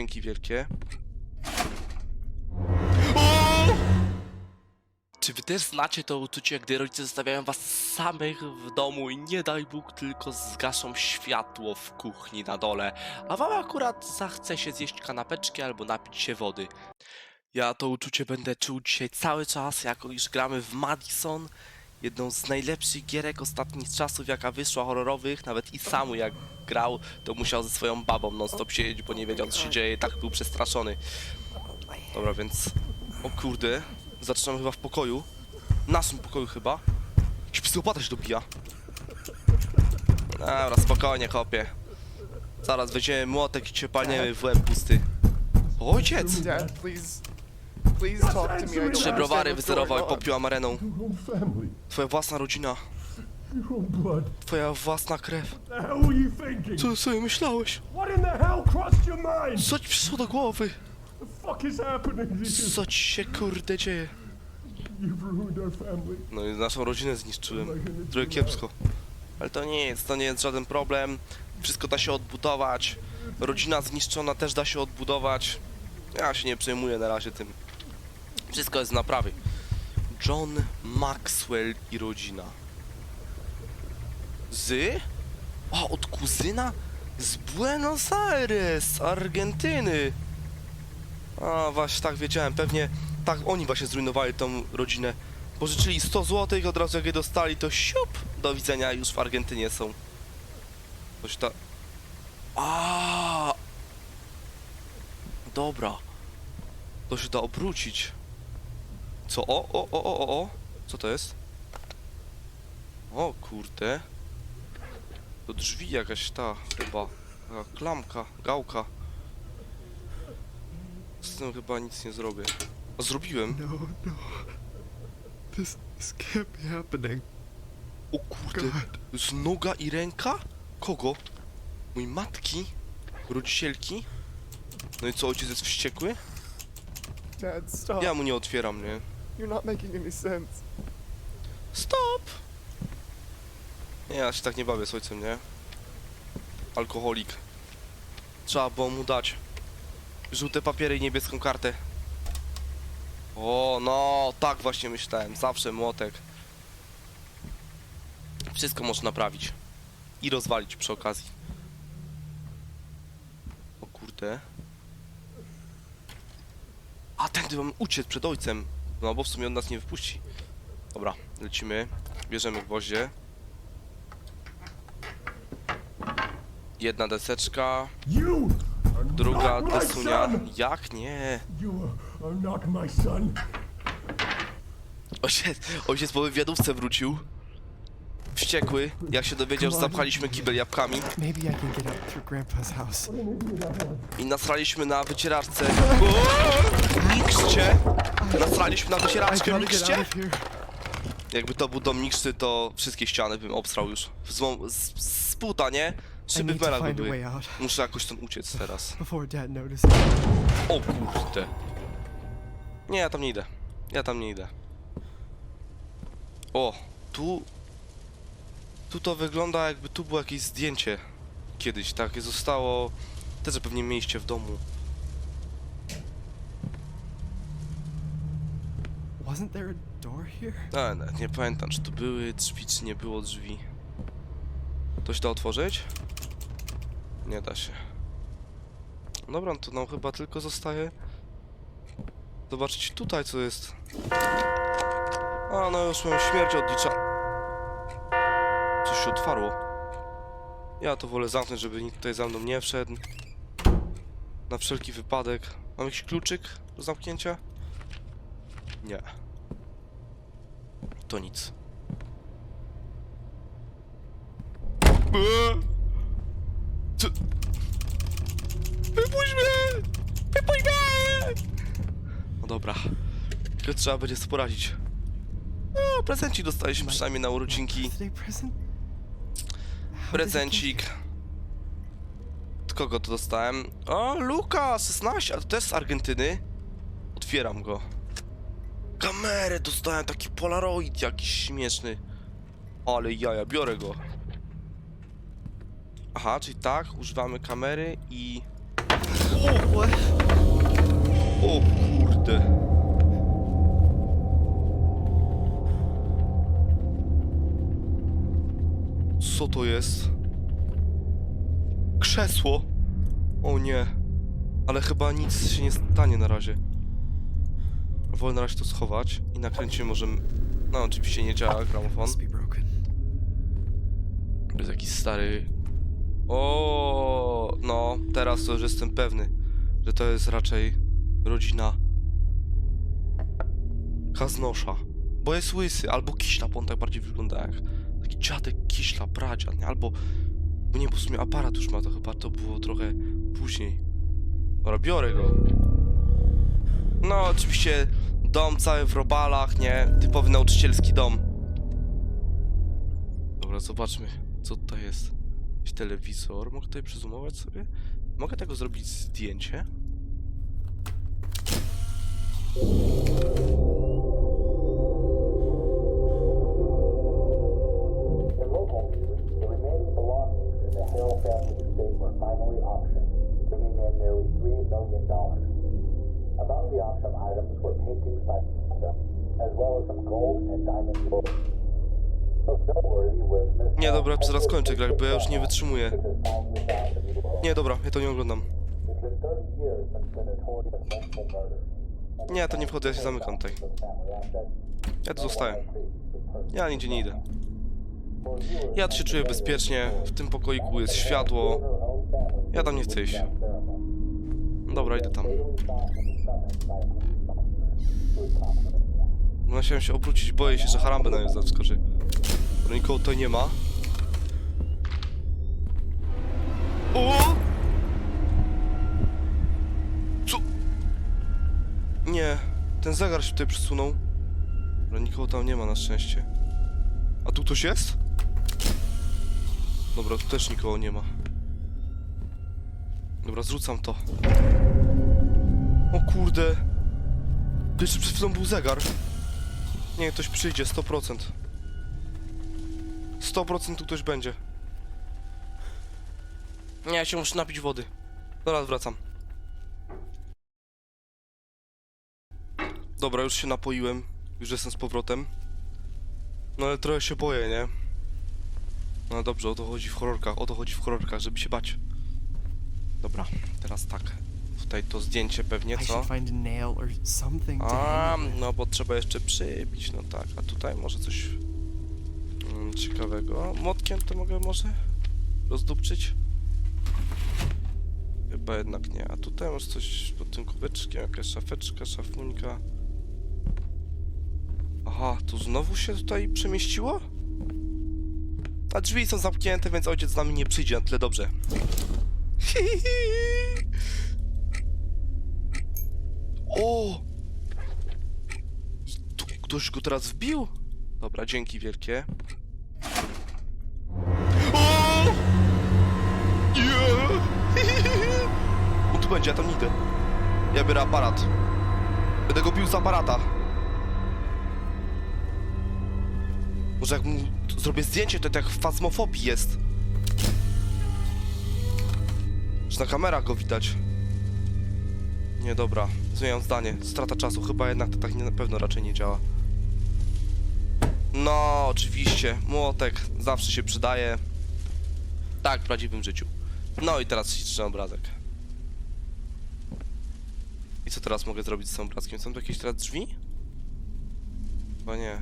Dzięki wielkie. Czy wy też znacie to uczucie, gdy rodzice zostawiają was samych w domu i nie daj Bóg tylko zgaszą światło w kuchni na dole, a wam akurat zachce się zjeść kanapeczki albo napić się wody? Ja to uczucie będę czuł dzisiaj cały czas, jako iż gramy w Madison, jedną z najlepszych gierek ostatnich czasów, jaka wyszła horrorowych, nawet i Samu jak grał, to musiał ze swoją babą non stop siedzieć, bo nie wiedział co się dzieje, tak był przestraszony. Dobra, więc... O kurde, zaczynamy chyba w pokoju. Naszym pokoju chyba. Jakiś psychopata się dobija. Dobra, spokojnie, chłopie. Zaraz weźmiemy młotek i cię w łeb pusty. Ojciec! Dad, please. Please talk to me. I don't Trzy browary understand what's wyzerował i going on. popił amareną. Your own family, Twoja własna rodzina, your own blood. twoja własna krew. The hell were you thinking? Co sobie myślałeś? What in the hell crossed your mind? Co ci przyszło do głowy? The fuck is happening to you? Co ci się kurde dzieje? You've ruined our family. No i naszą rodzinę zniszczyłem. Trochę kiepsko. Ale to nie jest, to nie jest żaden problem. Wszystko da się odbudować. Rodzina zniszczona też da się odbudować. Ja się nie przejmuję na razie tym. Wszystko jest w naprawy. John Maxwell i rodzina. Z? A, od kuzyna? Z Buenos Aires, Argentyny. A, właśnie tak wiedziałem, pewnie tak oni właśnie zrujnowali tą rodzinę. Pożyczyli 100 zł i od razu jak je dostali, to siup, do widzenia, już w Argentynie są. Coś ta... A. Dobra. To się da obrócić. Co? O, o, o, o, o, o. Co to jest? O, kurde. Do drzwi jakaś ta, chyba. Taka klamka, gałka. Z tym chyba nic nie zrobię. A zrobiłem. No, no. This, this can't be happening. O kurde, z noga i ręka? Kogo? Mój matki? Rodzicielki? No i co, ojciec jest wściekły? Dad, stop. Ja mu nie otwieram, nie? You're not making any sense. Stop! Nie, ja się tak nie bawię z ojcem, nie? Alkoholik. Trzeba było mu dać żółte papiery i niebieską kartę. O, no, tak właśnie myślałem. Zawsze młotek. Wszystko można naprawić. I rozwalić przy okazji. O kurde. A tędy mam uciec przed ojcem. No bo w sumie on nas nie wypuści. Dobra, lecimy. Bierzemy gwoździe. Jedna deseczka, druga desunia. Jak nie? Not my son. Ojciec, ojciec po wywiadówce wrócił. Wściekły, jak się dowiedział, że zapchaliśmy kibel jabłkami Maybe I can get up through Grandpa's house. i nasraliśmy na wycieraczce. O! Mikście! Nasraliśmy na I wycieraczkę, gotta get mikście? out of here. Jakby to był dom Mikszy, to wszystkie ściany bym obstrał już. Z, z, z puta, nie? I Szyby w need to melach by find a way były. out Muszę jakoś stąd uciec teraz. before Dad notices. O kurde. Nie, ja tam nie idę. Ja tam nie idę. O, tu... Tu to wygląda jakby tu było jakieś zdjęcie. Kiedyś takie zostało... Też pewnie mieliście w domu. Wasn't there a door here? A, nawet nie pamiętam, czy tu były drzwi, czy nie było drzwi. To się da otworzyć? Nie da się. Dobra, no to nam chyba tylko zostaje zobaczyć tutaj, co jest. A, no już mam śmierć odlicza. Się otwarło. Ja to wolę zamknąć, żeby nikt tutaj za mną nie wszedł. Na wszelki wypadek. Mam jakiś kluczyk do zamknięcia? Nie. To nic. Eee! Co? Wypuść mnie! Wypuść mnie! No dobra. Tylko trzeba będzie sobie poradzić. No, prezencik dostaliśmy przynajmniej na urodzinki. Prezencik. Od kogo to dostałem? O, Luka, 16, a to też z Argentyny. Otwieram go. Kamerę dostałem, taki polaroid jakiś śmieszny. Ale jaja, biorę go. Aha, czyli tak, używamy kamery i... O to jest? Krzesło. O nie. Ale chyba nic się nie stanie na razie. Wolę na razie to schować i nakręcimy możemy... No oczywiście nie działa gramofon. To jest jakiś stary... O, no, teraz to już jestem pewny, że to jest raczej rodzina Kaznosza. Bo jest łysy, albo kiśla, bo on tak bardziej wygląda jak taki dziadek kiśla, pradziad, nie? Albo... Bo nie, bo w sumie aparat już ma, to chyba to było trochę później. Dobra, biorę go. No, oczywiście dom cały w robalach, nie? Typowy nauczycielski dom. Dobra, zobaczmy, co tutaj jest. Telewizor. Mogę tutaj przyzumować sobie? Mogę tego zrobić zdjęcie? Among the auction items were paintings by them, as well as some gold and diamond Nie, dobra, zaraz kończę grać, bo ja już nie wytrzymuję. Nie, dobra, ja to nie oglądam. It's been 30 years since the notorious Mental murder. and Nie, to nie wchodzę, ja się zamykam tutaj. Ja tu zostaję. Ja nigdzie nie idę. Ja tu się czuję bezpiecznie, w tym pokoiku jest światło. Ja tam nie chcę iść. Dobra, idę tam. No chciałem się obrócić, boję się, że harambę na mnie zaskoczy. Bo nikogo tutaj nie ma. O! Co? Nie, ten zegar się tutaj przesunął. Ale nikogo tam nie ma na szczęście. A tu ktoś jest? Dobra, tu też nikogo nie ma. Dobra, zrzucam to. O kurde. Jeszcze przed chwilą był zegar. Nie, ktoś przyjdzie, 100%. 100% tu ktoś będzie. Nie, ja się muszę napić wody. Zaraz wracam. Dobra, już się napoiłem. Już jestem z powrotem. No ale trochę się boję, nie? No dobrze, o to chodzi w horrorkach, o to chodzi w horrorkach, żeby się bać. Dobra, teraz tak. Tutaj to zdjęcie pewnie, co? a no bo trzeba jeszcze przybić, no tak. A tutaj może coś mm, ciekawego. Młotkiem to mogę może rozdupczyć? Chyba jednak nie. A tutaj może coś pod tym kubeczkiem, jakaś szafeczka, szafuńka. Aha, tu znowu się tutaj przemieściło? A drzwi są zamknięte, więc ojciec z nami nie przyjdzie na tyle dobrze. O! Tu ktoś go teraz wbił? Dobra, dzięki wielkie. O! On tu będzie, ja tam idę. Ja biorę aparat. Będę go bił z aparata. Może jak mu zrobię zdjęcie, to tak w fazmofobii jest. Na kamerach go widać. Nie, dobra. Zmieniam zdanie. Strata czasu. Chyba jednak to tak nie, na pewno raczej nie działa. No, oczywiście. Młotek zawsze się przydaje. Tak, w prawdziwym życiu. No i teraz śliczny obrazek. I co teraz mogę zrobić z tym obrazkiem? Są tu jakieś teraz drzwi? Chyba nie.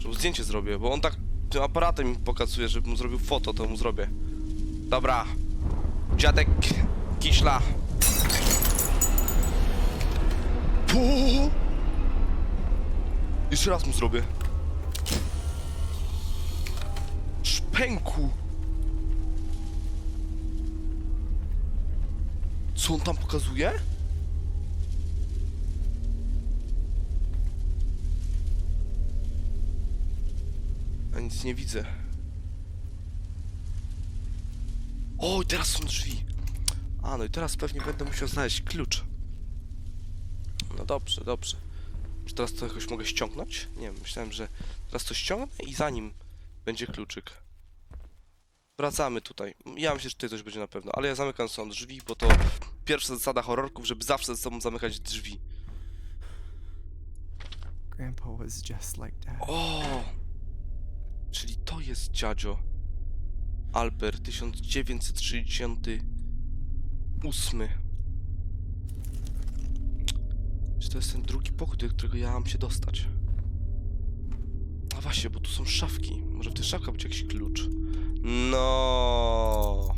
Żeby zdjęcie zrobię, bo on tak tym aparatem mi pokazuje, żebym mu zrobił foto, to mu zrobię. Dobra. Dziadek Kiśla. O! Jeszcze raz mu zrobię. Szpęku! Co on tam pokazuje? A nic nie widzę. O, i teraz są drzwi. A, no i teraz pewnie będę musiał znaleźć klucz. No dobrze, dobrze. Czy teraz to jakoś mogę ściągnąć? Nie wiem, myślałem, że teraz to ściągnę i za nim będzie kluczyk. Wracamy tutaj. Ja myślę, że tutaj coś będzie na pewno, ale ja zamykam są drzwi, bo to pierwsza zasada horrorków, żeby zawsze ze sobą zamykać drzwi. Grandpa was just like dad. O! Czyli to jest dziadzio. Albert 1968. Czy to jest ten drugi pokój, do którego ja mam się dostać? A właśnie, bo tu są szafki. Może w tych szafkach będzie jakiś klucz. No.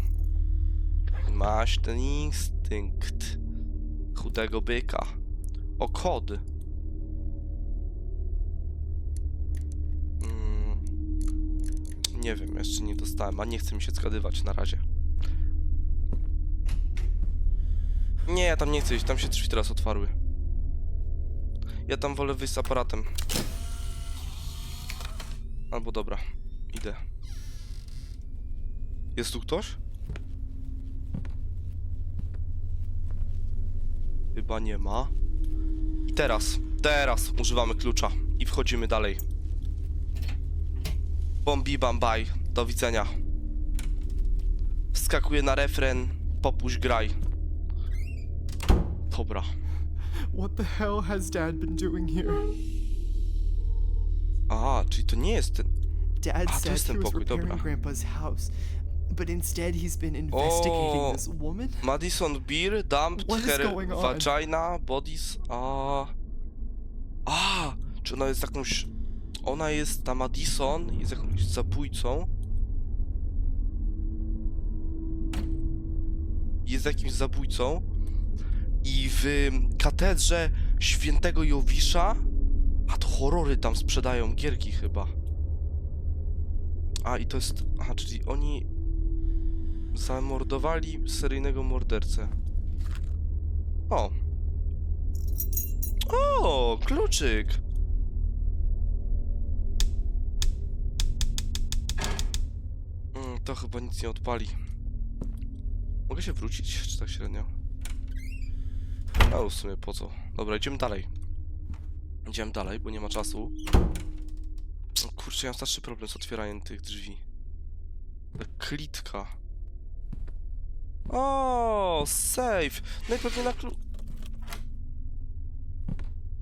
Masz ten instynkt chudego byka. O kod. Nie wiem, jeszcze nie dostałem, a nie chcę mi się zgadywać na razie. Nie, ja tam nie chcę iść, tam się drzwi teraz otwarły. Ja tam wolę wyjść z aparatem. Albo dobra, idę. Jest tu ktoś? Chyba nie ma. I teraz, teraz używamy klucza i wchodzimy dalej. Bombi bambaj, do widzenia. Wskakuję na refren, popuść graj. Dobra. What the hell has dad been doing here? A, czyli to nie jest ten... Dad Ah, to said jest he ten was pokój, repairing dobra. Grandpa's house, but instead he's been investigating this woman? Madison Beer, dumped What is her going on? vagina, bodies, a... A, czy ona jest jakąś... Ona jest, ta Madison, jest jakąś zabójcą. Jest jakimś zabójcą. I w katedrze świętego Jowisza... A to horrory tam sprzedają, gierki chyba. A, i to jest... Aha, czyli oni zamordowali seryjnego mordercę. O. O, kluczyk. To chyba nic nie odpali. Mogę się wrócić, czy tak średnio? No, w sumie po co? Dobra, idziemy dalej. Idziemy dalej, bo nie ma czasu. Kurczę, ja mam straszny problem z otwieraniem tych drzwi. Ta klitka. O, safe. No i pewnie na klucz.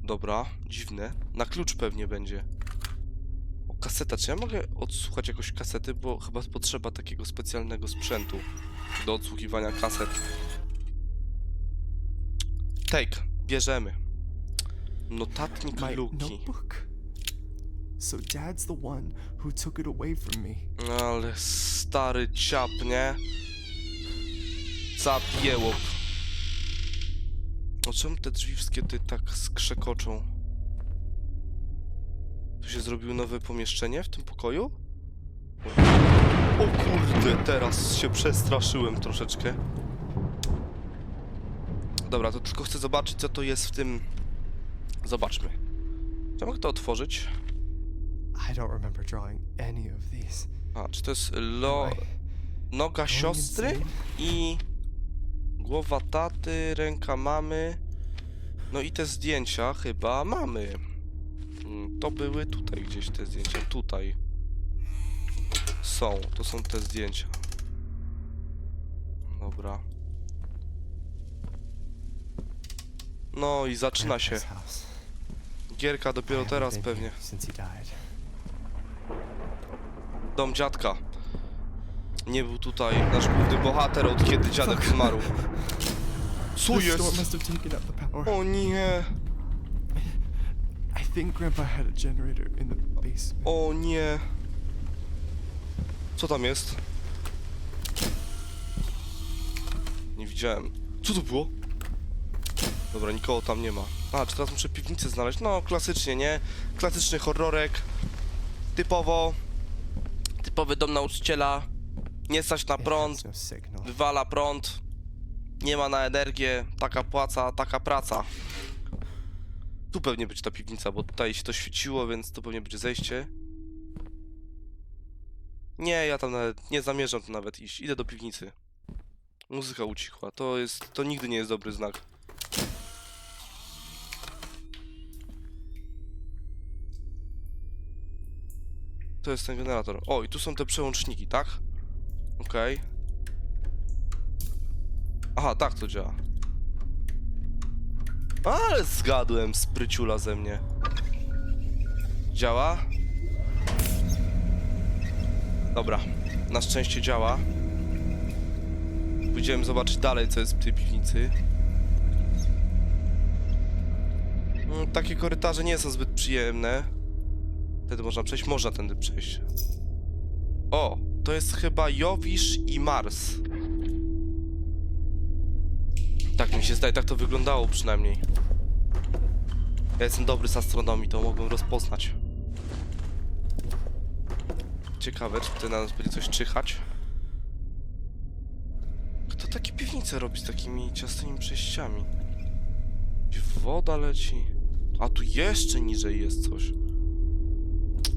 Dobra, dziwne. Na klucz pewnie będzie. Kaseta. Czy ja mogę odsłuchać jakoś kasety? Bo chyba potrzeba takiego specjalnego sprzętu do odsłuchiwania kaset. Take. Bierzemy. Notatnik My Luki. notebook? So dad's the one who took it away from me. Ale stary ciap, nie? Zapiełop. O czemu te drzwi wszystkie ty tak skrzekoczą? Tu się zrobiło nowe pomieszczenie w tym pokoju? O kurde, teraz się przestraszyłem troszeczkę. Dobra, to tylko chcę zobaczyć co to jest w tym... Zobaczmy. Czy mogę to otworzyć? I don't remember drawing any of these. A, czy to jest lo... Noga siostry i głowa taty, ręka mamy. No i te zdjęcia chyba mamy. To były tutaj gdzieś te zdjęcia. Tutaj. Są. To są te zdjęcia. Dobra. No i zaczyna się. Gierka dopiero teraz pewnie. Dom dziadka. Nie był tutaj nasz główny bohater od kiedy dziadek zmarł. Co jest? O nie! Think Grandpa had a generator in the basement. O nie! Co tam jest? Nie widziałem. Co to było? Dobra, nikogo tam nie ma. A, czy teraz muszę piwnicę znaleźć? No, klasycznie, nie? Klasyczny horrorek. Typowo. Typowy dom nauczyciela. Nie stać na prąd. no. Wywala prąd. Nie ma na energię. Taka płaca, taka praca. Tu pewnie będzie ta piwnica, bo tutaj się to świeciło, więc to pewnie będzie zejście. Nie, ja tam nawet nie zamierzam tu nawet iść. Idę do piwnicy. Muzyka ucichła. To jest. To nigdy nie jest dobry znak. To jest ten generator. O, i tu są te przełączniki, tak? Okej. Aha, tak to działa. Ale zgadłem, spryciula ze mnie. Działa? Dobra, na szczęście działa. Pójdziemy zobaczyć dalej, co jest w tej piwnicy. Mm, Takie korytarze nie są zbyt przyjemne. Wtedy można przejść, można tędy przejść. O, to jest chyba Jowisz i Mars. Tak mi się zdaje, tak to wyglądało przynajmniej. Ja jestem dobry z astronomii, to mogłem rozpoznać. Ciekawe, czy tutaj na nas będzie coś czyhać. Kto takie piwnice robi z takimi ciasnymi przejściami? Gdzie woda leci? A tu jeszcze niżej jest coś.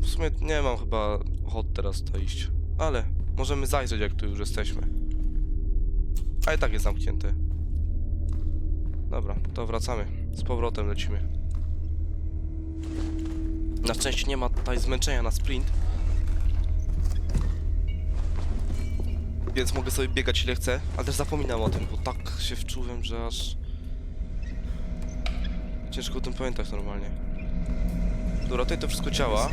W sumie nie mam chyba ochoty teraz tutaj iść. Ale możemy zajrzeć jak tu już jesteśmy. A i tak jest zamknięte. Dobra, to wracamy. Z powrotem lecimy. Na szczęście nie ma tutaj zmęczenia na sprint. Więc mogę sobie biegać ile chcę, ale też zapominam o tym, bo tak się wczułem, że aż... Ciężko o tym pamiętać normalnie. Dobra, tutaj to wszystko działa.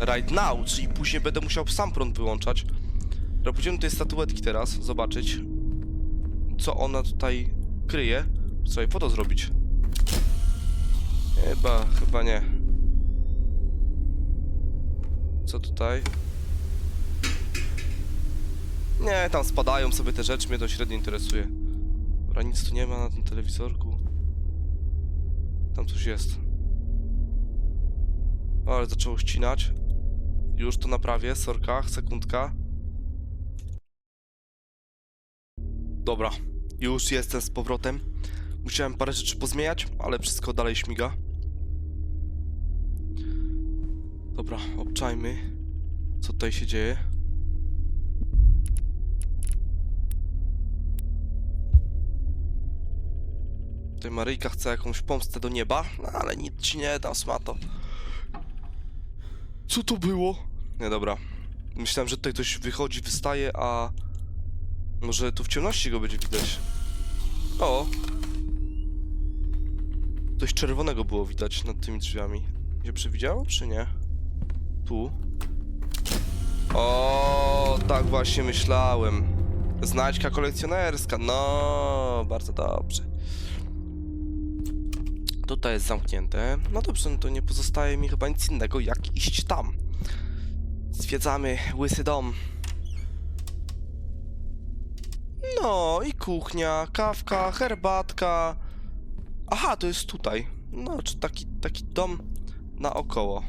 Right now, czyli później będę musiał sam prąd wyłączać. Dobra, pójdziemy do tej statuetki teraz, zobaczyć co ona tutaj kryje. Trzeba jej foto zrobić. Chyba, chyba nie. Co tutaj? Nie, tam spadają sobie te rzeczy, mnie to średnio interesuje. Dobra, nic tu nie ma na tym telewizorku. Tam coś jest. O, ale zaczęło ścinać. Już to naprawię, sorka, sekundka. Dobra, już jestem z powrotem. Musiałem parę rzeczy pozmieniać, ale wszystko dalej śmiga. Dobra, obczajmy, co tutaj się dzieje. Tutaj Maryjka chce jakąś pomstę do nieba, no ale nic ci nie dam, smato. Co to było? Nie, dobra. Myślałem, że tutaj ktoś wychodzi, wystaje, a... Może tu w ciemności go będzie widać. O! Coś czerwonego było widać nad tymi drzwiami. Się przewidziało, czy nie? Tu. O, tak właśnie myślałem. Znajdźka kolekcjonerska. No, bardzo dobrze. Tutaj jest zamknięte. No dobrze, no to nie pozostaje mi chyba nic innego, jak iść tam. Zwiedzamy łysy dom. No i kuchnia, kawka, herbatka. Aha, to jest tutaj. No, czy taki, taki dom naokoło.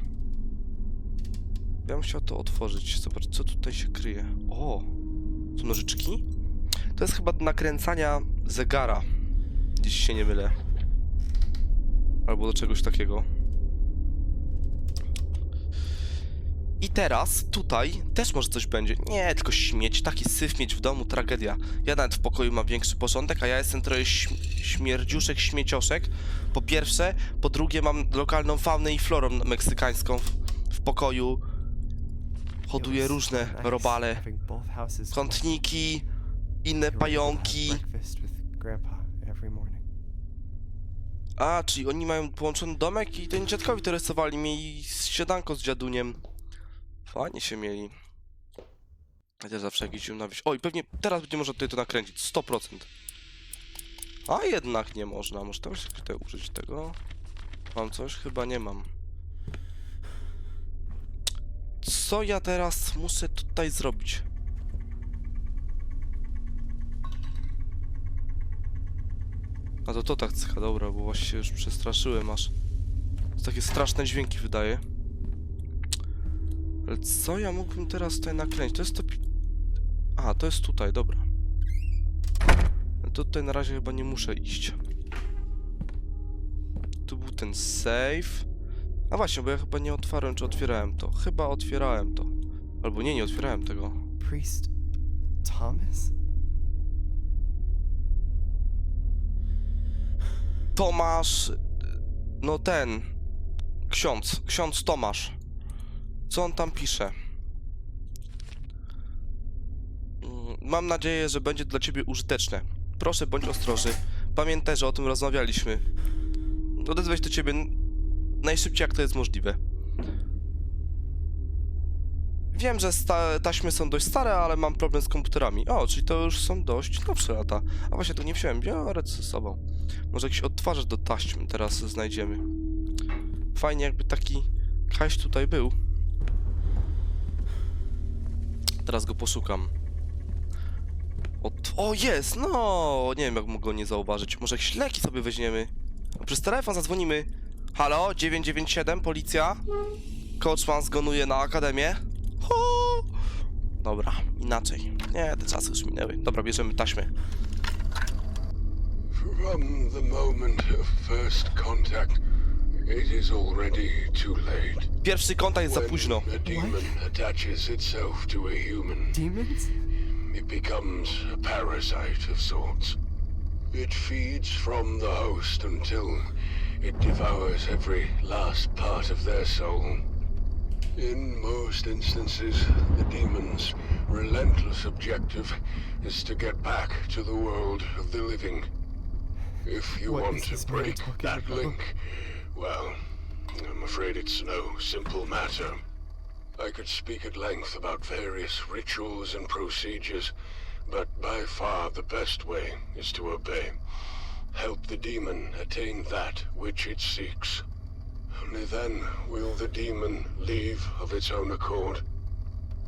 Ja bym chciał to otworzyć, zobaczyć co tutaj się kryje. O, są nożyczki? To jest chyba do nakręcania zegara. Jeśli się nie mylę. Albo do czegoś takiego. I teraz tutaj też może coś będzie. Nie, tylko śmieć. Taki syf mieć w domu, tragedia. Ja nawet w pokoju mam większy porządek, a ja jestem trochę śm śmierdziuszek, śmiecioszek. Po pierwsze. Po drugie mam lokalną faunę i florę meksykańską w, w pokoju. Hoduję różne robale, kątniki, inne pająki. A, czyli oni mają połączony domek i ten dziadkowi to rysowali, mieli śniadanko z dziaduniem. Fajnie się mieli. Chociaż zawsze jakiś ziom na wieś. Oj, pewnie teraz będzie można tutaj to nakręcić, 100%. A jednak nie można, może też tutaj użyć tego. Mam coś? Chyba nie mam. Co ja teraz muszę tutaj zrobić? A to to tak cyka, dobra, bo właśnie się już przestraszyłem aż. Takie straszne dźwięki wydaje. Ale co ja mógłbym teraz tutaj nakręcić? To jest to... A, to jest tutaj, dobra. To tutaj na razie chyba nie muszę iść. Tu był ten save. A właśnie, bo ja chyba nie otwarłem, czy otwierałem to. Chyba otwierałem to. Albo nie, nie otwierałem tego. Priest Thomas? Tomasz. No ten. Ksiądz. Ksiądz Tomasz. Co on tam pisze? Mam nadzieję, że będzie dla ciebie użyteczne. Proszę, bądź ostrożny. Pamiętaj, że o tym rozmawialiśmy. Odezwę się do ciebie najszybciej, jak to jest możliwe. Wiem, że taśmy są dość stare, ale mam problem z komputerami. O, czyli to już są dość nowsze lata. A właśnie, to nie wziąłem. Biorę ze sobą. Może jakiś odtwarzacz do taśm teraz znajdziemy. Fajnie, jakby taki kaś tutaj był. Teraz go poszukam. Od... O, jest! No! Nie wiem, jak mógł go nie zauważyć. Może jakieś leki sobie weźmiemy. Przez telefon zadzwonimy. Halo? 997, policja? Coachman zgonuje na akademię? Ho! Dobra, inaczej. Nie, te czasy już minęły. Dobra, bierzemy taśmę. From the moment of first contact, it is already too late. Pierwszy kontakt jest za When a demon attaches itself to a human, Demons? it becomes a parasite of sorts. It feeds from the host until it devours every last part of their soul. In most instances, the demon's relentless objective is to get back to the world of the living. If you What want is to this man break talking that about? link, well, I'm afraid it's no simple matter. I could speak at length about various rituals and procedures, but by far the best way is to obey. Help the demon attain that which it seeks. Only then will the demon leave of its own accord.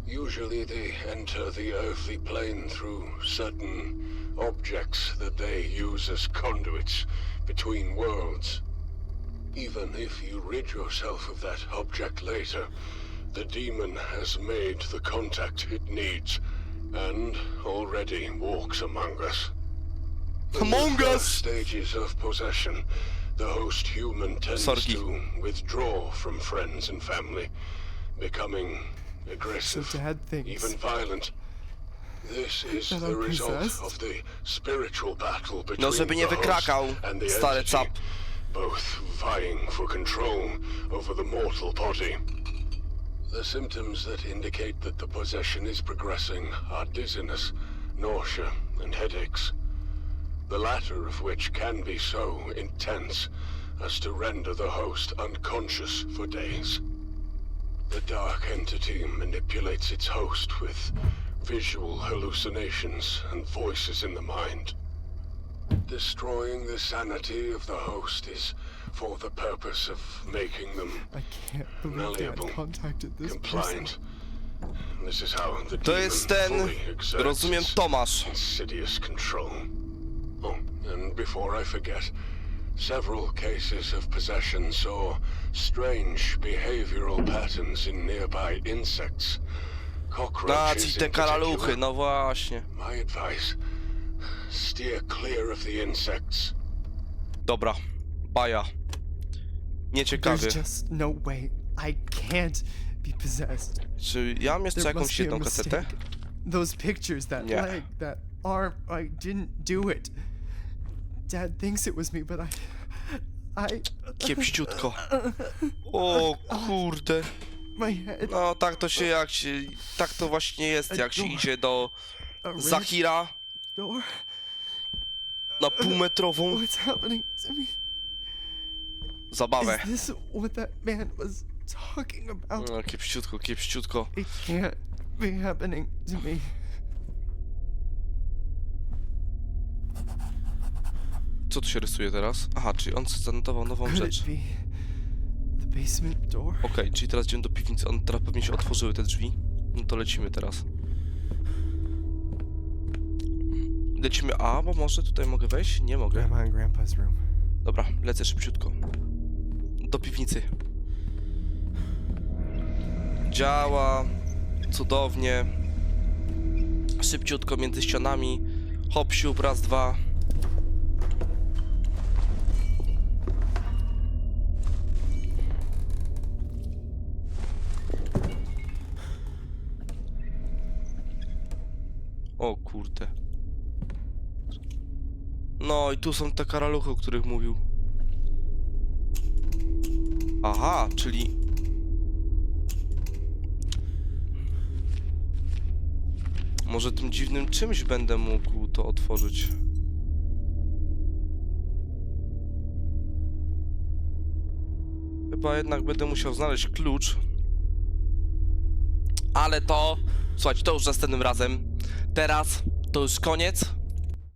Usually they enter the earthly plane through certain objects that they use as conduits between worlds. Even if you rid yourself of that object later, the demon has made the contact it needs, and already walks among us. In the Among us? stages of possession, the host human tends Sorgi. to withdraw from friends and family, becoming aggressive, Dad even violent. This is the result of the spiritual battle between No, żeby nie the host wykrakał, and the stary entity, cap. Both vying for control over the mortal body. The symptoms that indicate that the possession is progressing are dizziness, nausea, and headaches. The latter of which can be so intense as to render the host unconscious for days. The dark entity manipulates its host with visual hallucinations and voices in the mind. Destroying the sanity of the host is for the purpose of making them I can't believe Malleable. Dad contacted this person. compliant. This is how the To jest ten, fully exerts rozumiem, Tomasz. insidious control. Oh, and before I forget, several cases of possession saw strange behavioral patterns in nearby insects. A, Cockroaches ci te karaluchy, no właśnie. My advice, steer clear of the insects. Dobra, baja. Nieciekawy. There's just no way. I can't be possessed. Czy ja mam jeszcze There jakąś must be a jedną kasetę? mistake. Those pictures, that Yeah. leg, that arm, I didn't do it. Dad thinks it was me, but I. I. Kiepściutko. O kurde. My head. No tak to się jak się... Tak to właśnie jest, jak się idzie do A red Zahira door. na półmetrową What's happening to me? zabawę. Is this what that man was talking about? No, kiepściutko, kiepściutko. It can't be happening to me. Co tu się rysuje teraz? Aha, czyli on zanotował nową Could rzecz. it be the basement door? Okej, czyli teraz idziemy do piwnicy. On teraz pewnie się otworzyły te drzwi. No to lecimy teraz. Lecimy A, bo może tutaj mogę wejść? Nie mogę. Grandma and Grandpa's room. Dobra, lecę szybciutko. Do piwnicy. Działa cudownie. Szybciutko między ścianami. Hop, siup, raz, dwa. O kurde. No i tu są te karaluchy, o których mówił. Aha, czyli... Może tym dziwnym czymś będę mógł to otworzyć. Chyba jednak będę musiał znaleźć klucz. Ale to, słuchajcie, to już następnym razem. Teraz to już koniec.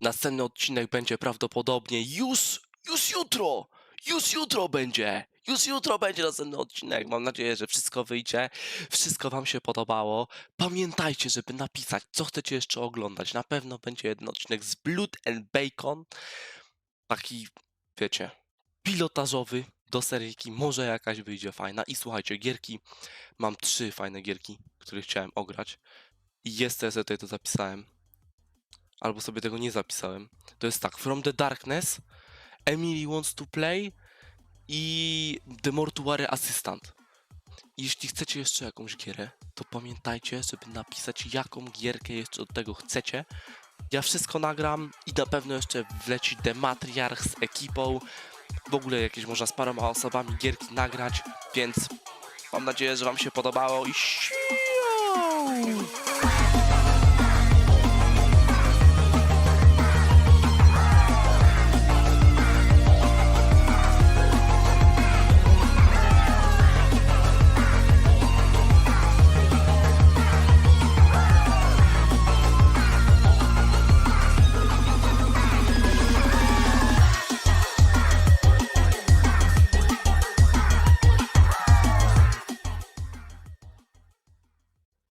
Następny odcinek będzie prawdopodobnie już, już jutro. Już jutro będzie. Już jutro będzie następny odcinek. Mam nadzieję, że wszystko wyjdzie. Wszystko Wam się podobało. Pamiętajcie, żeby napisać, co chcecie jeszcze oglądać. Na pewno będzie jeden odcinek z Blood and Bacon. Taki, wiecie, pilotażowy do seryjki. Może jakaś wyjdzie fajna. I słuchajcie, gierki. Mam trzy fajne gierki, które chciałem ograć. I jest ja sobie tutaj to zapisałem. Albo sobie tego nie zapisałem. To jest tak, From the Darkness, Emily Wants to Play i The Mortuary Assistant. Jeśli chcecie jeszcze jakąś gierę, to pamiętajcie, żeby napisać jaką gierkę jeszcze od tego chcecie. Ja wszystko nagram i na pewno jeszcze wleci The Matriarch z ekipą. W ogóle jakieś można z paroma osobami gierki nagrać, więc mam nadzieję, że wam się podobało i